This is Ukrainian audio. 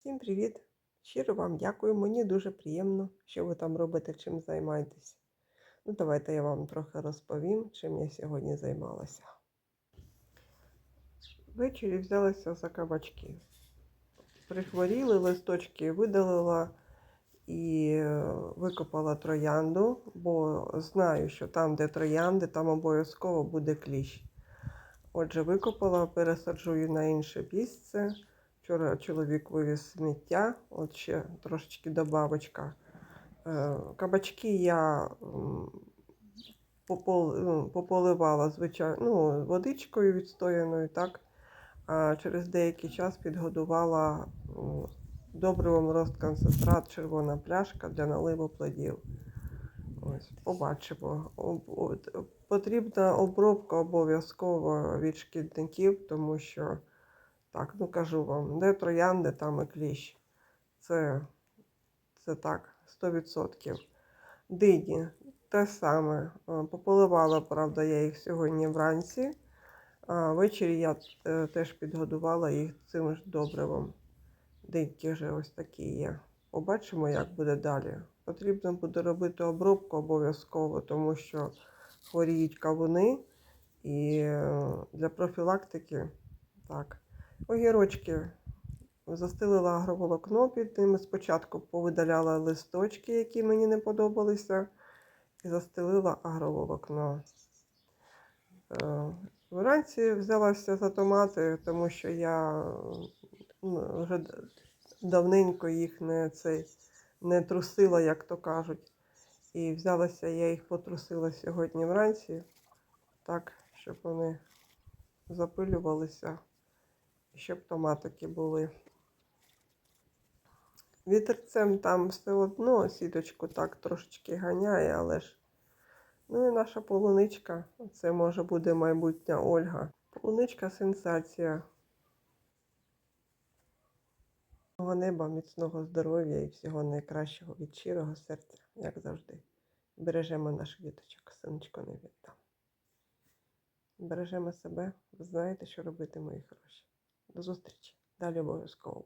Всім привіт! Щиро вам дякую. Мені дуже приємно, що ви там робите, чим займаєтесь. Ну, давайте я вам трохи розповім, чим я сьогодні займалася. Ввечері взялася за кабачки. Прихворіли, листочки видалила і е, викопала троянду, бо знаю, що там, де троянди, там обов'язково буде кліщ. Отже, викопала, пересаджую на інше місце. Вчора чоловік вивіз сміття, от ще трошечки добавочка. Е, Кабачки я ну, пополивала звичайно, ну, водичкою відстояною, так. А через деякий час підгодувала добривом розконцентрат червона пляшка для наливу плодів. Ось, побачимо. Потрібна обробка обов'язково від шкідників, тому що, так, ну кажу вам, де троянди, там і кліщ. Це, це так, 100%. Дині те саме. Е, Пополивала, правда, я їх сьогодні вранці. А ввечері я е, теж підгодувала їх цим ж добривом. Диньки вже ось такі є. Побачимо, як буде далі. Потрібно буде робити обробку обов'язково, тому що хворіють кавуни. І е, для профілактики так. Огірочки застелила агроволокно під ними. Спочатку повидаляла листочки, які мені не подобалися, і застелила агроволокно. Е, Вранці взялася за томати, тому що я ну, вже давненько їх не, цей, не трусила, як то кажуть. І взялася, я їх потрусила сьогодні вранці, так, щоб вони запилювалися, щоб томатики були. Вітерцем там все одно сіточку так трошечки ганяє, але ж. Ну і наша полуничка. Це може буде майбутня Ольга. Полуничка сенсація. Неба, міцного здоров'я і всього найкращого від щирого серця, як завжди. Бережемо наших діточок, синочко не віддам. Бережемо себе, ви знаєте, що робити, мої хороші. До зустрічі. Далі обов'язково.